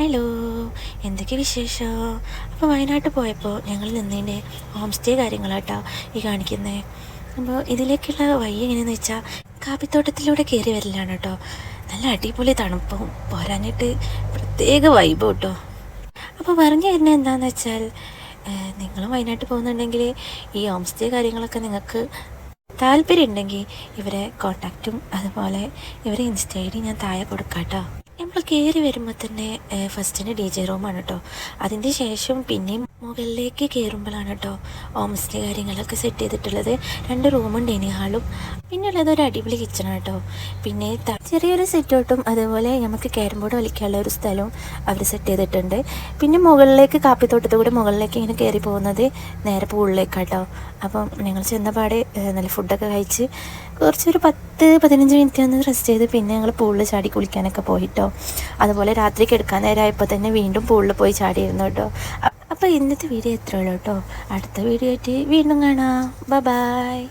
Hello എന്തൊക്കെ വിശേഷം? അപ്പോൾ വയനാട്ട് പോയപ്പോൾ ഞങ്ങൾ നിന്നതിന്റെ ഹോം സ്റ്റേ കാര്യങ്ങളാട്ടോ ഈ കാണിക്കുന്നത് അപ്പോൾ ഇതിലേക്കുള്ള വഴി എങ്ങനെയാണെന്ന് വെച്ചാൽ കാപ്പിത്തോട്ടത്തിലൂടെ കയറി വരലാണ് കേട്ടോ നല്ല അടിപൊളി തണുപ്പും പോരാഞ്ഞിട്ട് പ്രത്യേക വൈബ് കേട്ടോ അപ്പോൾ പറഞ്ഞു തരുന്നത് എന്താണെന്ന് വെച്ചാൽ നിങ്ങൾ വയനാട്ട് പോകുന്നുണ്ടെങ്കിൽ ഈ ഹോം സ്റ്റേ കാര്യങ്ങളൊക്കെ നിങ്ങൾക്ക് താല്പര്യം ഉണ്ടെങ്കിൽ ഇവരെ കോണ്ടാക്റ്റും അതുപോലെ ഇവരെ ഇൻസ്റ്റ ഐ ഡി ഞാൻ താഴെ കൊടുക്കാം കേട്ടോ നമ്മൾ കയറി വരുമ്പോൾ തന്നെ ഫസ്റ്റിന് ഡി ജെ റൂമാണ് കേട്ടോ അതിന്റെ ശേഷം പിന്നെയും മുകളിലേക്ക് കയറുമ്പോഴാണ് കേട്ടോ ഹോം സ്റ്റേ കാര്യങ്ങളൊക്കെ സെറ്റ് ചെയ്തിട്ടുള്ളത്. രണ്ട് റൂമും ഡൈനിങ് ഹാളും. പിന്നെ ഉള്ളത് ഒരു അടിപൊളി കിച്ചണാണ് കേട്ടോ പിന്നെ ചെറിയൊരു സെറ്റ് ഔട്ടും അതുപോലെ നമുക്ക് ക്യാരം ബോർഡ് കളിക്കാനുള്ള ഒരു സ്ഥലവും അവർ സെറ്റ് ചെയ്തിട്ടുണ്ട്. പിന്നെ മുകളിലേക്ക് കാപ്പിത്തോട്ടത്തിൽ കൂടെ മുകളിലേക്ക് ഇങ്ങനെ കയറി പോകുന്നത് നേരെ പൂളിലേക്കാട്ടോ അപ്പം ഞങ്ങൾ ചെന്നപാടെ നല്ല ഫുഡൊക്കെ കഴിച്ച് കുറച്ചൊരു പത്ത് പതിനഞ്ച് മിനിറ്റ് ഒന്ന് റെസ്റ്റ് ചെയ്ത് പിന്നെ ഞങ്ങൾ പൂളിൽ ചാടി കുളിക്കാനൊക്കെ പോയിട്ടോ അതുപോലെ രാത്രിക്ക് എടുക്കാൻ നേരമായപ്പോൾ തന്നെ വീണ്ടും പൂളിൽ പോയി ചാടിയിരുന്നു കേട്ടോ അപ്പോൾ ഇന്നത്തെ വീഡിയോ എത്രയുള്ളൂ കേട്ടോ അടുത്ത വീഡിയോ ആയിട്ട് വീണ്ടും കാണാം. ബൈ